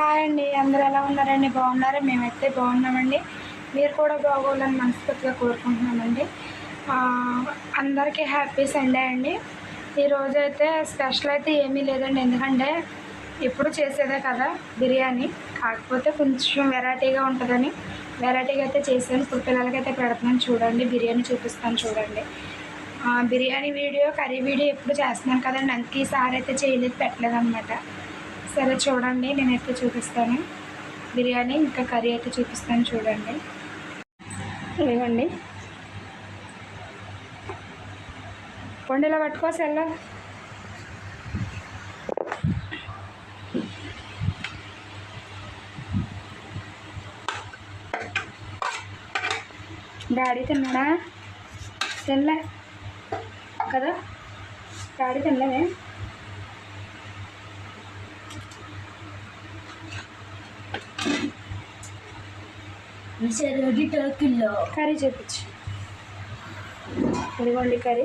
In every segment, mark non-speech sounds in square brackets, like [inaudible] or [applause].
Hi అండి. అందరూ ఎలా ఉన్నారండి? బాగున్నారా? మేమైతే బాగున్నామండి. మీరు కూడా బాగోవాలని మనస్ఫూర్తిగా కోరుకుంటున్నామండి. అందరికీ హ్యాపీ సండే అండి. ఈరోజు అయితే స్పెషల్ అయితే ఏమీ లేదండి. ఎందుకంటే ఎప్పుడు చేసేదే కదా బిర్యానీ. కాకపోతే కొంచెం వెరైటీగా ఉంటుందని వెరైటీగా అయితే చేశాను. ఇప్పుడు పిల్లలకైతే పెడుతున్నాను చూడండి. బిర్యానీ చూపిస్తాను చూడండి. బిర్యానీ వీడియో కర్రీ వీడియో ఎప్పుడు చేస్తున్నాను కదండి. అందుకే ఈసారి అయితే చేయలేదు పెట్టలేదు అనమాట సరే చూడండి నేనైతే చూపిస్తాను. బిర్యానీ ఇంకా కర్రీ అయితే చూపిస్తాను చూడండి. ఇవ్వండి. పొండిలో పట్టుకో సెల్ల. డాడీ తిన్నాడా? తినలే. కదా? డాడీ తినలేదే? కిలో కర్రీ చూపించు. ఇదిగోండి కర్రీ.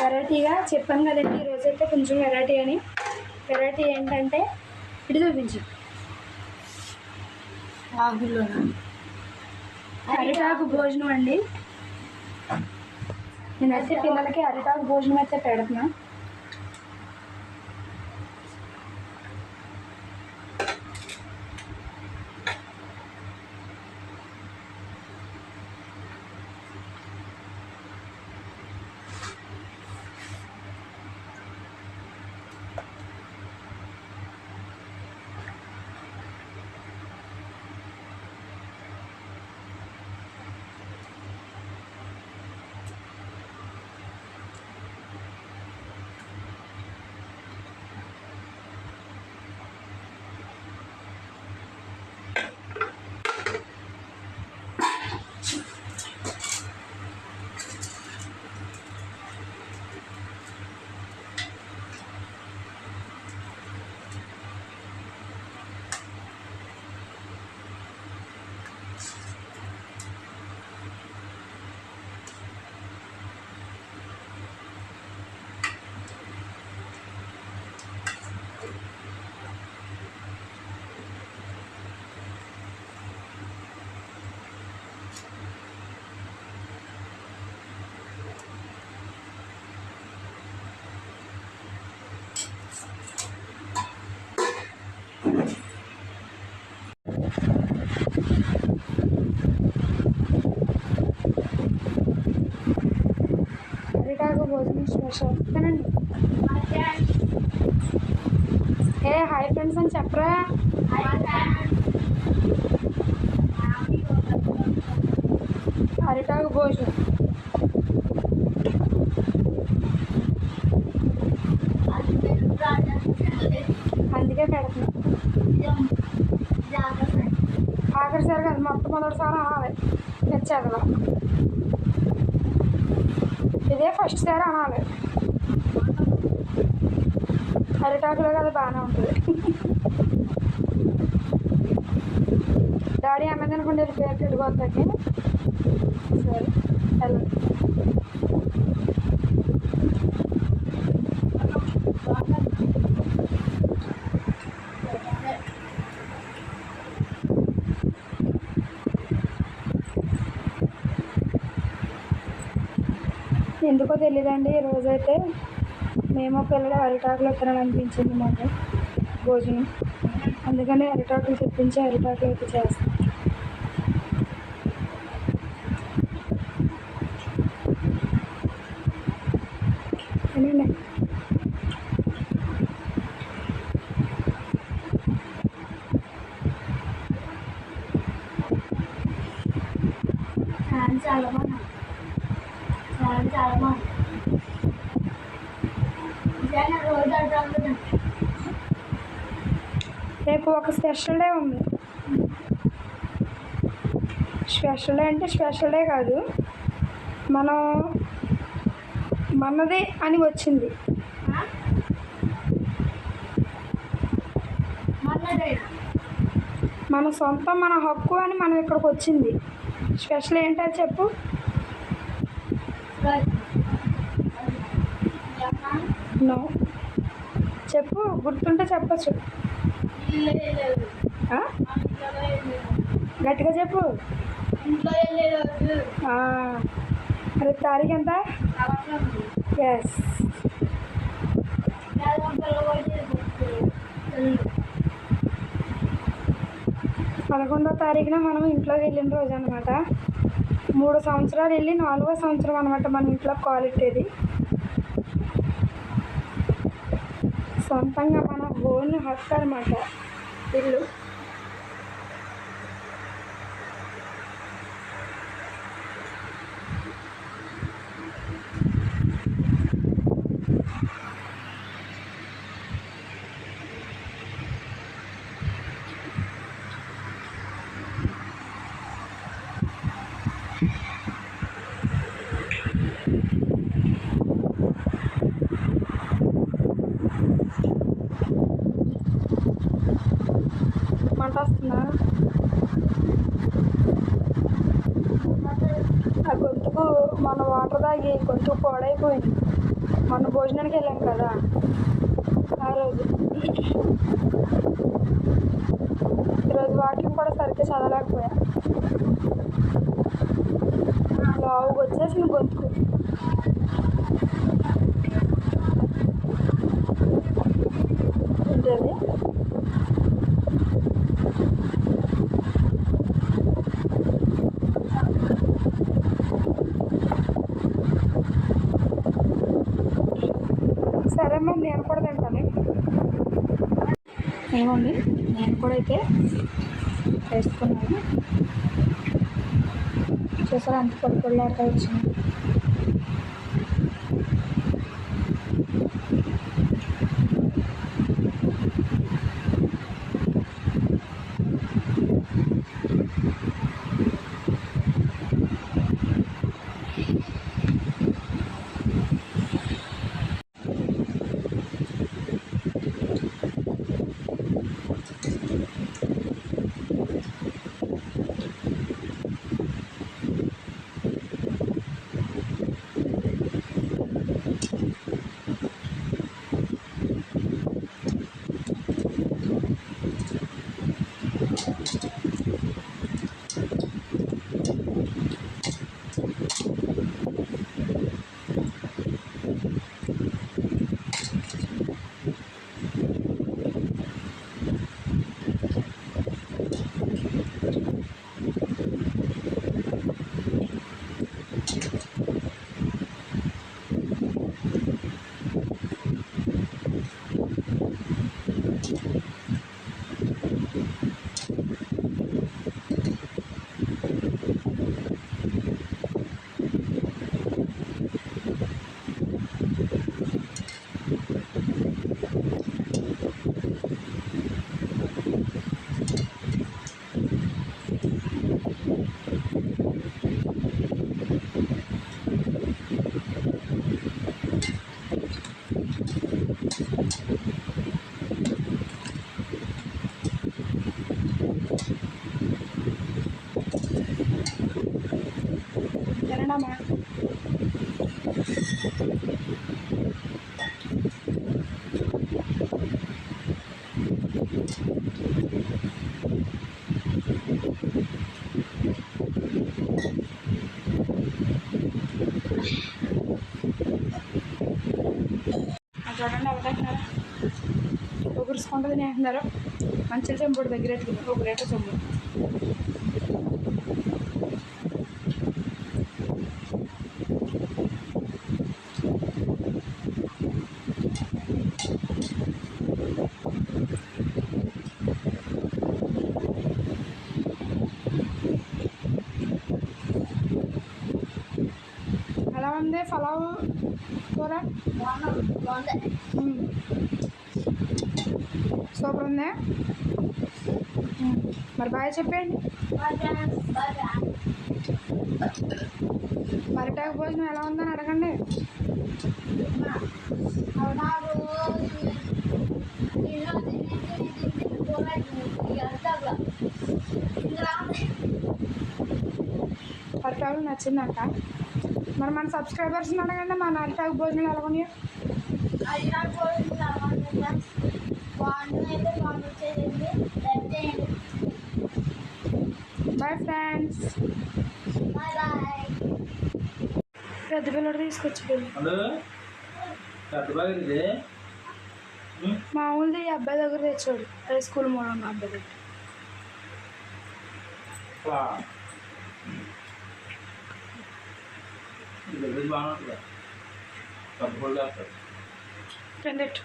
వెరైటీగా చెప్పాను కదండి ఈరోజు అయితే కొంచెం వెరైటీ అని. వెరైటీ ఏంటంటే ఇది చూపించు. అరిటాకు భోజనం అండి. నేనైతే పిల్లలకి అరిటాకు భోజనం అయితే పెడుతున్నా. అరిటాకు భోజనం స్పెషల్ తినండి ఏ హాయ్ ఫ్రెండ్స్ అని చెప్పరా అరిటాకు భోజనం అందుకే పెడుతున్నాం ఆఖరిసారి కాదు మొట్టమొదటిసారి అనాలి. తెచ్చేదలా ఇదే ఫస్ట్ సారి అనాలి. అరిటాకులో కదా బాగానే ఉంటుంది. డాడీ అన్నది అనుకుంటే పేరు పెట్టుకోవద్దాకి సరే వెళ్ళండి. ఎందుకో తెలియదండి ఈ రోజైతే మేము పిల్లలు అరిటాకులు తినాలనిపించింది మాకు భోజనం. అందుకని అరిటాకులు తెప్పించి అరిటాకులు అయితే చేస్తాం. చాలా బాగున్నా చాలా రేపు ఒక స్పెషల్ డే ఉంది. స్పెషల్ డే అంటే స్పెషల్ డే కాదు. మనం మనదే అని వచ్చింది. మన సొంతం మన హక్కు అని మనం ఇక్కడికి వచ్చింది. స్పెషల్ ఏంటో చెప్పు. నో చెప్పు గుర్తుంటే చెప్పచ్చు. గట్టిగా చెప్పు. రేపు తారీఖు ఎంత? ఎస్ పదకొండో తారీఖున మనం ఇంట్లోకి వెళ్ళిన రోజు అనమాట మూడు సంవత్సరాలు వెళ్ళి నాలుగో సంవత్సరం అనమాట మన ఇంట్లో క్వాలిటీది సొంతంగా మన ఓన్ హక్కు అనమాట ఇల్లు. మంట ఆ గొంతుకు మన వాటర్ తాగి గొంతుకు పాడైపోయింది. మన భోజనానికి వెళ్ళాం కదా ఆ రోజు. ఈరోజు వాకింగ్ కూడా సరిగ్గా చదవలేకపోయా. లావుకి వచ్చేసింది గొంతుకు ఏంటది సరే మరి నేను కూడా తింటాను ఏమండి నేను కూడా అయితే వేసుకున్నాను. చూసారా అంత పొడి పొడిలాడుతూ వచ్చింది? ఒకరుసుకుంటుంది అంటున్నారు? మంచి చెంపుడు దగ్గర ఎత్తుకుంది ఒక రేట చెంబుడు. ఎలా ఉంది? పలావ్ కూర? మ్మ్. సూపర్ ఉంది? మరి బాగా చెప్పండి మరిటాకు భోజనం ఎలా ఉందని అడగండి. పరిటాకులు నచ్చిందంట. మరి మన సబ్స్క్రైబర్స్ని అడగండి మన అరిటాకు భోజనం ఎలా ఉన్నాయో. పెద్ద పిల్లడు తీసుకొచ్చి మామూలుది ఈ అబ్బాయి దగ్గర తెచ్చాడు. హై స్కూల్ మోడల్ ఉన్న అబ్బాయి దగ్గర. ఇది బాగా ఉంటుంది పెద్ద పళ్ళు వేస్తారు రెండెట్టు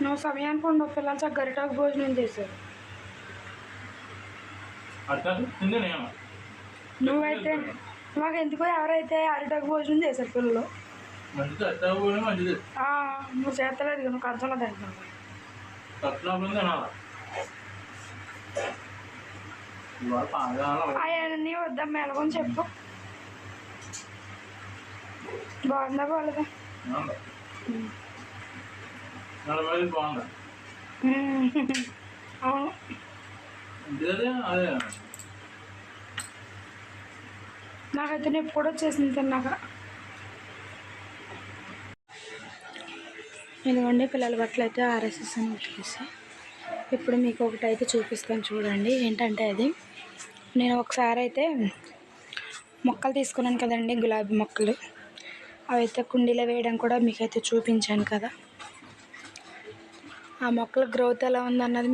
నువ్వు సమయానికి ఉండవు పిల్లలు చక్క గరిటాకు భోజనం చేశారు నువ్వైతే మాకు ఎందుకో ఎవరైతే అరిటాకు భోజనం చేశారు పిల్లలు? నువ్వు చేస్తలేదు నువ్వు కంచంలో తింటున్నావు. అవన్నీ వద్దాం మెలగొని చెప్పు. బాగుందా బాగలేదా నలభై ఐదు బాగుంది [laughs] అదే. నాకైతే నొప్పి కూడా వచ్చేసింది తిన్నాక. ఇదిగోండి పిల్లల బట్టలు అయితే ఆర్ఎస్ఎస్ అని ఉతికేసి ఇప్పుడు మీకు ఒకటి అయితే చూపిస్తాను చూడండి. ఏంటంటే అది? నేను ఒకసారి అయితే మొక్కలు తీసుకున్నాను కదండి గులాబీ మొక్కలు. అవి అయితే కుండీలో వేయడం కూడా మీకైతే చూపించాను కదా. ఆ మొక్కల గ్రోత్ ఎలా ఉందన్నది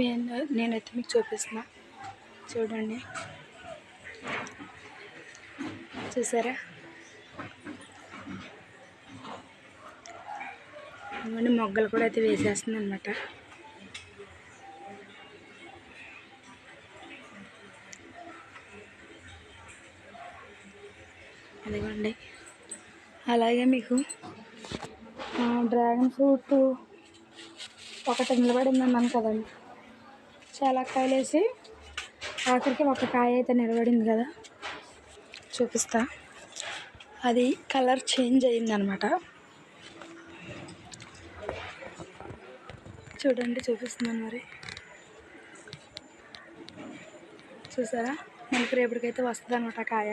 నేనైతే మీకు చూపిస్తున్నా. చూడండి. చూసారా? ఇవన్నీ మొగ్గలు కూడా అయితే వేసేస్తుంది అనమాట అదిగోండి. అలాగే మీకు డ్రాగన్ ఫ్రూట్ ఒకటి నిలబడింది అన్నాను కదండి. చాలా కాయలు వేసి ఆఖరికి ఒక కాయ అయితే నిలబడింది కదా. చూపిస్తా. అది కలర్ చేంజ్ అయిందనమాట చూడండి చూపిస్తున్నాను మరి. చూసారా? మనకి రేపటికైతే వస్తుంది అనమాట కాయ.